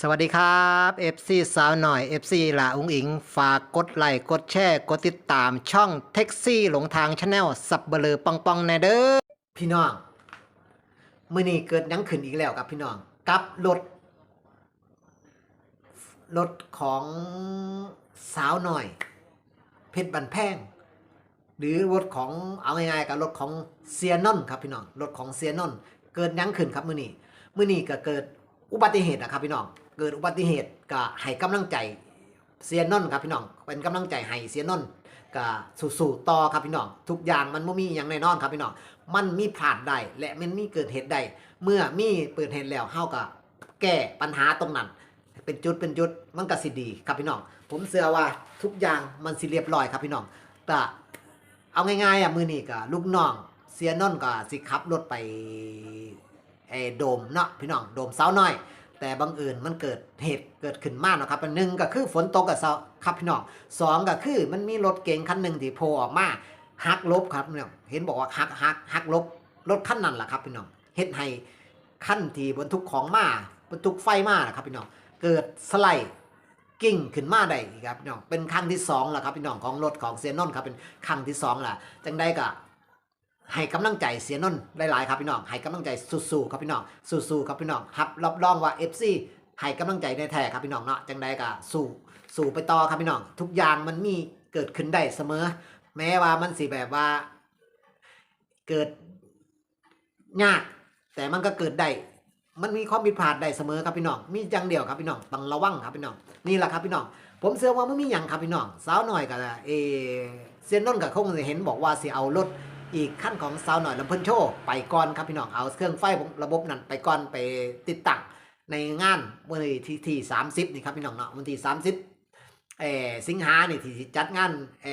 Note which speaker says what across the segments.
Speaker 1: สวัสดีครับ FC สาวหน่อย FC หละอุ้งอิง ฝากกดไลค์กดแชร์ กดติดตามช่องแท็กซี่หลงทางชาแนลสับเบลอปองปองแนเด้อพี่น้องมื่อนี้เกิดยังขึ้นอีกแล้วครับพี่น้องกับรถรถของสาวหน่อย เพชรบันแพง หรือรถของเอาง่ายๆกับรถของเซียนอนครับพี่น้องรถของเซียนอน เกิดยังขึ้นครับมื่อนี้มื่อนี้ก็เกิดอุบัติเหตุนะครับพี่น้อง เกิดอุบัติเหตุก็ให้กำลังใจเซียนอนครับพี่น้อง เป็นกำลังใจให้เซียนอนก็สู้ๆต่อครับพี่น้อง ทุกอย่างมันไม่มีอย่างแน่นอนครับพี่น้อง มันมีผ่านได้และมันมีเกิดเหตุได้ เมื่อมีเปิดเหตุแล้วเฮาก็แก้ปัญหาตรงนั้น เป็นจุดเป็นจุดมันก็สิดีครับพี่น้อง ผมเชื่อว่าทุกอย่างมันสิเรียบร้อยครับพี่น้องแต่เอาง่ายๆอะมือนี้ก็ลูกน้องเสียนนท์ก็สิขับรถไปไอ้โดมเนาะพี่น้องโดมเสาหน้อย แต่บังเอิญมันเกิดเหตุเกิดขึ้นมากนะครับอันหนึ่งก็คือฝนตกกับเสาครับพี่น้องสองก็คือมันมีรถเก๋งคันหนึ่งที่โผล่ออกมาหักลบครับพี่น้องเห็นบอกว่าหักหักหักลบรถคันนั้นแหละครับพี่น้องเฮ็ดให้ขั้นที่บรรทุกของมาบรรทุกไฟมานะครับพี่น้องเกิดสไลด์กิ่งขึ้นมาได้ครับพี่น้องเป็นครั้งที่สองแล้วครับพี่น้องของรถของเซียนนนท์ครับเป็นครั้งที่สองและจังได้ก็ ให้กำลังใจเสียนนท์หลายๆครับพี่น้องให้กำลังใจสู้ๆครับพี่น้องสู้ๆครับพี่น้องรับรับรองว่า FC ให้กำลังใจในแท้ครับพี่น้องเนาะจังได้ก็สู้สู้ไปต่อครับพี่น้อง ทุกอย่างมันมีเกิดขึ้นได้เสมอ แม้ว่ามันสิแบบว่า เกิดยาก แต่มันก็เกิดได้มันมีความผิดพลาดได้เสมอครับพี่น้อง มีจังเดียวครับพี่น้องต้องระวังครับพี่น้องนี่แหละครับพี่น้อง ผมเชื่อว่ามันมีอย่างครับพี่น้องสาวหน่อยกับเอเซียนนนท์กับคงจะเห็นบอกว่าสิเอารถ อีกขั้นของสาวหน่อยลำเพิ่นโชว์ไปก่อนครับพี่น้องเอาเครื่องไฟระบบนั้นไปก่อนไปติดตั้งในงานวันที่ที่สามสิบนี่ครับพี่น้องเนาะวันที่สามสิบเออสิงหานี่ที่จัดงานเอ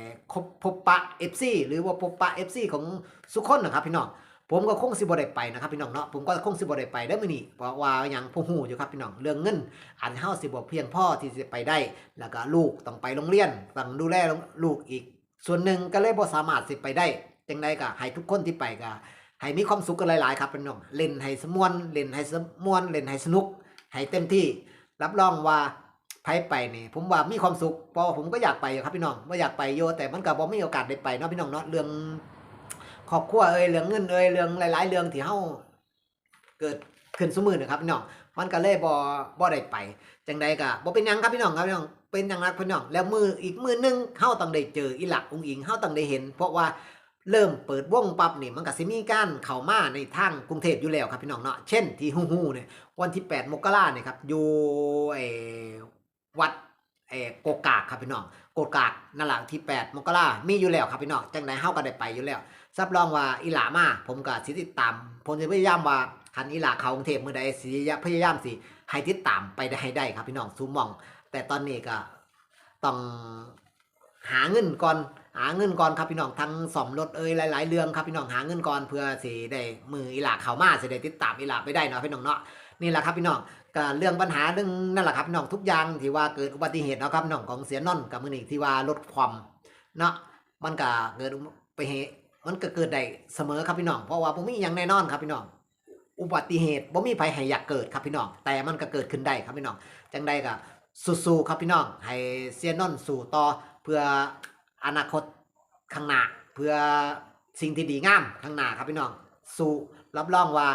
Speaker 1: อคบพบปะเอฟซีหรือว่าพบปะเอฟซีของสุคนนะครับพี่น้องผมก็คงสิบ่ได้ไปนะครับพี่น้องเนาะผมก็คงสิบ่ได้ไปได้อมื้อนี้เพราะว่ายังผู้ฮู้อยู่ครับพี่น้องเรื่องเงินอันเฮาสิบ่เพียงพ่อที่จะไปได้ แล้วก็ลูกต้องไปโรงเรียนต้องดูแลลูกอีก ส่วนหนึ่งก็เลยบ่สามารถสิไปได้ จังไดก็ให้ทุกคนที่ไปก็ให้มีความสุขกันหลายๆ ครับพี่น้องเล่นให้สมวนเล่นให้สมวนเล่นให้สนุก ให้เต็มที่รับรองว่าไผไปนี่ผมว่ามีความสุขเพราะผมก็อยากไปครับพี่น้องว่าอยากไปโยแต่มันก็บ่มีโอกาสได้ไปเนาะพี่น้องเนาะเรื่องครอบครัวเอ่ยเรื่องเงินเอ่ยเรื่องหลาย ๆ เรื่องที่เฮาเกิดขึ้นสมือนะครับพี่น้องมันก็เลยบ่บ่ได้ไปจังใดก็บ่เป็นหยังครับพี่น้องครับพี่น้องเป็นหยังรักพี่น้องแล้วมืออีกมือหนึงเฮาต้องได้เจออีหลักองค์อิงเฮาต้องได้เห็น เพราะว่า เริ่มเปิดวงปั๊บนี่มันก็สิมีการเข้ามาในทางกรุงเทพอยู่แล้วครับพี่น้องเนาะเช่นที่ฮู้ๆเนี่ยวันที่ 8 มกราเนี่ยครับอยู่ไอ้วัดไอ้โกกากครับพี่น้องโกกากนั่นแหละที่ 8 มกรามีอยู่แล้วครับพี่น้องจังใดเฮาก็ได้ไปอยู่แล้วรับรองว่าอีหลามาผมก็สิติดตามผมจะพยายามว่าคันอีหลาเขากรุงเทพเมื่อใดสิพยายามสิให้ติดตามไปได้ให้ได้ครับพี่น้องซูมอง แต่ตอนนี้ก็ต้อง หาเงินก่อนหาเงินก่อนครับพี่น้องทั้งสอมรถเอ้ยหลายๆเรื่องครับพี่น้องหาเงินก่อนเพื่อสิได้มืออีหลาเขามาสิได้ติดตามอีหลาไปได้เนาะพี่น้องเนาะนี่แหละครับพี่น้องก็เรื่องปัญหาเรื่องนั่นแหละครับพี่น้องทุกอย่างที่ว่าเกิดอุบัติเหตุเนาะครับพี่น้องของเสียนอนกับมือหนี้ที่ว่าลดความเนาะมันก็เกิดไปเหตุมันก็เกิดได้เสมอครับพี่น้องเพราะว่าผมมีอย่างแน่นอนครับพี่น้องอุบัติเหตุบ่มีภัยให้อยากเกิดครับพี่น้องแต่มันก็เกิดขึ้นได้ครับพี่น้องจังใดก็ สู้ๆครับพี่น้องให้เซียนนอนสู่ต่อเพื่ออนาคตข้างหน้าเพื่อสิ่งที่ดีงามข้างหน้าครับพี่น้องสู้รับรองว่า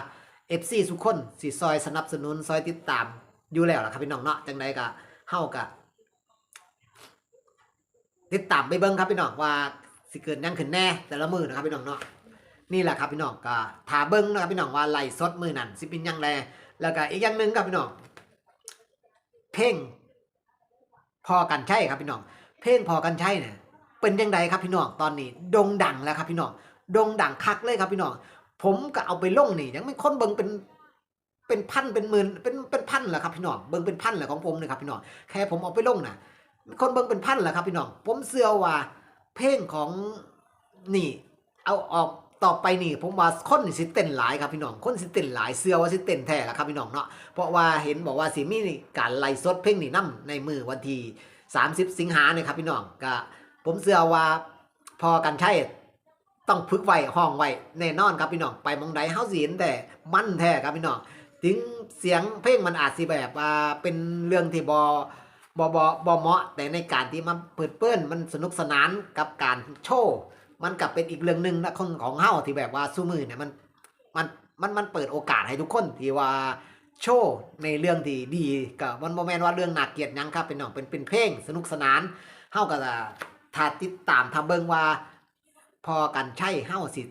Speaker 1: FC ทุกคนสิซอยสนับสนุนซอยติดตามอยู่แล้วล่ะครับพี่น้องเนาะจังใดก็เฮาก็ติดตามไปเบิ่งครับพี่น้องว่าสิเกิดยังขึ้นแน่แต่ละมือนะครับพี่น้องเนาะนี่แหละครับพี่น้องก็ถาเบิ้งนะครับพี่น้องว่าไหลสดมือนั่นสิเป็นยังแลแล้วก็อีกอย่างหนึ่งครับพี่น้องเพลง พอกันใช่ครับพี่น้อง เพลงพอกันใช่เนี่ยเป็นยังไงครับพี่น้องตอนนี้โด่งดังแล้วครับพี่น้องโด่งดังคักเลยครับพี่น้องผมก็เอาไปลงนี่ยังไม่คนเบิ้งเป็นเป็นพันเป็นหมื่นเป็นเป็นพันแหละครับพี่น้องเบิ้งเป็นพันแหละของผมเนะครับพี่น้องแค่ผมเอาไปลงนะคนเบิ้งเป็นพันแหละครับพี่น้องผมเชื่อว่าเพลงของนี่เอาออก ต่อไปนี่ผมว่าคนนี่สิเต้นหลายครับพี่น้องคนสิเต้นหลายเสื้อว่าสิเต้นแท้ละครับพี่น้องเนาะเพราะว่าเห็นบอกว่าสิมีการไล่สดเพลงนี่นํในมือวันที่30 สิงหาเนี่ยครับพี่น้องก็ผมเชื่อว่าพอกันใช่ต้องพึกไว้ห้องไว้แน่นอนครับพี่น้องไปมองใดเฮาสิเห็นแต่มันแท้ครับพี่น้องถึงเสียงเพลงมันอาจสิแบบว่าเป็นเรื่องที่บอบอบอบอเหมาะแต่ในการที่มาเปิดเปิ้นมันสนุกสนานกับการโชว์ มันกลับเป็นอีกเรื่องหนึ่งนะของของเฮ้าที่แบบว่าสู้มือเนี่ยมันมันมันมันเปิดโอกาสให้ทุกคนที่ว่าโชว์ในเรื่องที่ดีกับมันโมแมนว่าเรื่องหน่าเกียดหยังครับเป็นน้องเป็นเป็นเพลงสนุกสนานเฮ้าก็จะถ้าติดตามทำเบิ่งว่า พอกันใช่เฮ้าสิ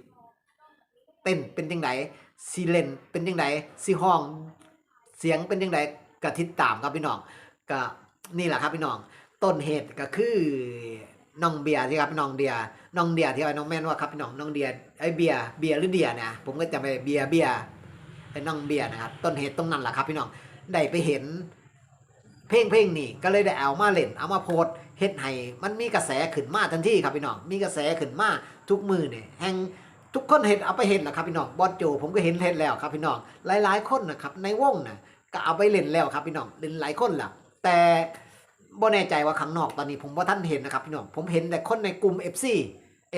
Speaker 1: เต้นเป็นจังไดสิเลนเป็นจังไดสิห้องเสียงเป็นจังไดก็ติดตามครับพี่น้องก็นี่แหละครับพี่น้องต้นเหตุก็คือ น้องเบียร์ที่ครับน้องเดียน้องเดียที่ว่าน้องแม่นว่าครับพี่น้องน้องเดียไอเบียร์เบียร์หรือเดียเนี่ยผมก็จำไปเบียร์เบียร์ไอน้องเบียร์นะครับต้นเหตุตรงนั้นแหละครับพี่น้องได้ไปเห็น เพลงเพลงนี้ก็เลยได้เอามาเล่นเอามาโพสเฮ็ดให้มันมีกระแสขึ้นมาทันทีครับพี่น้องมีกระแสขึ้นมาทุกมือเนี่ยแห่งทุกคนเห็นเอาไปเห็นแล้วครับพี่น้องบอสโจผมก็เห็นเห็นแล้วครับพี่น้องหลาย ๆ คนนะครับในวงน่ะก็เอาไปเล่นแล้วครับพี่น้องเล่นหลายคนล่ะแต่ บ่แน่ใจว่าข้างนอกตอนนี้ผมว่าท่านเห็นนะครับพี่น้องผมเห็นแต่คนในกลุ่ม FC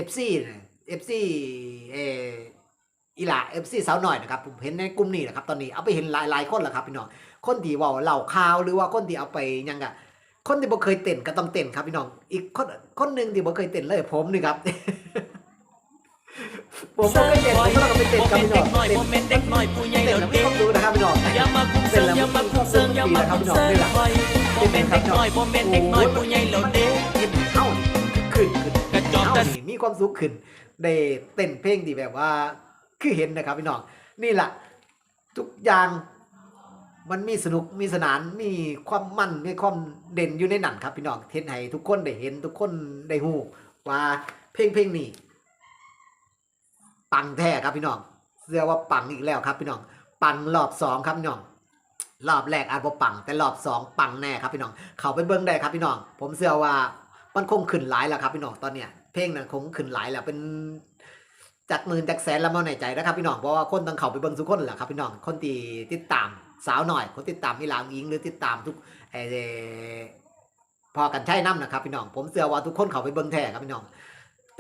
Speaker 1: FC เนี่ย FC เอออีหล่า FC สาวหน่อยนะครับผมเห็นในกลุ่มนี้นะครับตอนนี้เอาไปเห็นหลายๆคนแล้วครับพี่น้องคนที่เว่าเล่าข่าวหรือว่าคนที่เอาไปหยังกะคนที่บ่เคยเต้นก็ต้องเต้นครับพี่น้องอีกคนคนหนึ่งที่บ่เคยเต้นเลยผมนี่ครับผมบ่เคยเต้นผมก็ต้องไปเต้นครับพี่น้อง
Speaker 2: น้อย
Speaker 1: เต้น
Speaker 2: โมเมนต์เด็กน้อยผู้ใหญ่
Speaker 1: เต้น
Speaker 2: เรา
Speaker 1: แล้วไม่
Speaker 2: เด็ก
Speaker 1: ต้องดูนะครับพี่น้อง
Speaker 2: อย่ามาคุมเซิงอย่ามาคุมเซิงอย่ามาคุมเซิงคอย โมเมนต์เด็กน้อยโมเมนต์เด็กน้อยผู้ใหญ่เราเด็ก
Speaker 1: เห็นเฮ้านี่ขึ้นขึ้น
Speaker 2: กระจอก
Speaker 1: เฮ้า
Speaker 2: แต่
Speaker 1: นี่มีความสุขขึ้นได้เต้นเพลงที่แบบว่า คือเห็นนะครับพี่น้องนี่แหละทุกอย่างมันมีสนุกมีสนานมีความมันมีความเด่นอยู่ในหนังครับพี่น้องเทนให้ทุกคนได้เห็นทุกคนได้หูว่าเพลงเพลงนี้ปังแท้ครับพี่น้องเชื่อว่าปังอีกแล้วครับพี่น้องปังรอบสองครับพี่น้อง รอบแรกอาจบ่ปัง แต่รอบสองปังแน่ครับพี่น้อง เขาไปเบิ้งได้ครับพี่น้อง ผมเชื่อว่ามันคงขึ้นหลายแล้วครับพี่น้องตอนเนี้ยเพลงนั้นคงขึ้นหลายแล้วเป็นจากหมื่นจากแสนแล้วมาในใจนะครับพี่น้องเพราะว่าคนต้องเขาไปเบิ้งทุกคนแหละครับพี่น้องคนที่ติดตามสาวหน่อย คนติดตามอีหลางอิงหรือติดตามทุกเออพอกันใช้น้ำนะครับพี่น้องผมเชื่อว่าทุกคนเขาไปเบิ้งแท้ครับพี่น้อง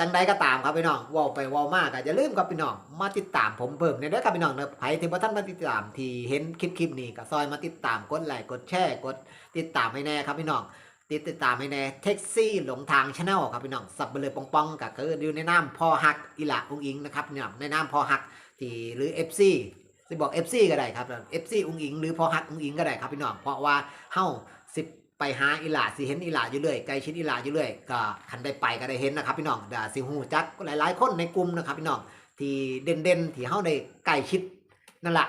Speaker 1: จังใดก็ตามครับพี่น้องว่าไปว่ามากอะอย่าลืมครับพี่น้องมาติดตามผมเพิ่มในเด้อครับพี่น้องเนอะใครที่บ่ท่านมาติดตามที่เห็นคลิปคลิปนี้ก็ซอยมาติดตามกดไลค์กดแชร์กดติดตามให้แน่ครับพี่น้องติดติดตามให้แน่แท็กซี่หลงทางชาแนลครับพี่น้องสับเบลยปองปองๆก็คืออยู่ในน้ำพ่อฮักอีหละอุงอิงนะครับพี่น้องในน้ำพ่อฮักที่หรือ FC สิบอก FC ก็ได้ครับ FC อุงอิงหรือพ่อฮักอุงอิงก็ได้ครับพี่น้องเพราะว่าเฮา ไปหาอีหลาสิเห็นอีหลาอยู่เรื่อยใกล้ชิดอีหลาอยู่เรื่อยก็คันได้ไปก็ได้เห็นนะครับพี่น้องเดี๋ยวสิฮู้จักหลายๆ คนในกลุ่มนะครับพี่น้องที่เด่นๆที่เฮาได้ใกล้ชิดนั่นแหละ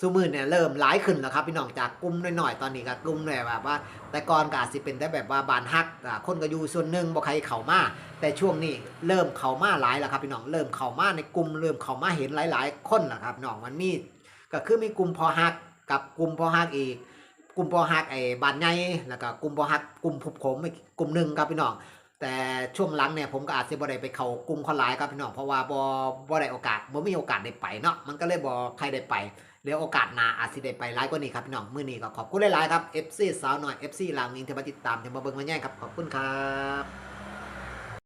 Speaker 1: ซูมือเนี่ยเริ่มหลายขึ้นแล้วครับพี่น้องจากกลุ่มหน้อยๆตอนนี้ก็กลุ่มเนี่ยแบบว่า แต่ก่อนก็อาจสิเป็นแต่แบบว่าบานฮักคนก็อยู่ส่วนหนึ่งบ่ใครเข้ามาแต่ช่วงนี้เริ่มเข้ามาหลายแล้วครับพี่น้องเริ่มเข้ามาในกลุ่มเริ่มเข้ามาเห็นหลาย ๆ คนแล้วครับน้องมันมีก็คือมีกลุ่มพอฮักกับกลุ่มพอฮักอีก กลุ่มพอฮักไอ้บานใหญ่แล้วก็กลุ่มพอฮักกลุ่มผุบขมอีกกลุ่มหนึ่งครับพี่น้องแต่ช่วงหลังเนี่ยผมก็อาจจะบ่ได้ไปเข้ากลุ่มคนหลายครับพี่น้องเพราะว่าบ่บ่ได้โอกาสบ่มีโอกาสได้ไปเนาะมันก็เลยบ่ใครได้ไปเดี๋ยวโอกาสหน้าอาจจะได้ไปหลายกว่านี้ครับพี่น้องมื้อนี้ก็ขอบคุณหลายๆครับ FC สาวหน่อย FC ลาวนิงที่มาติดตามที่มาเบิ่งมาแย่งครับขอบคุณครับ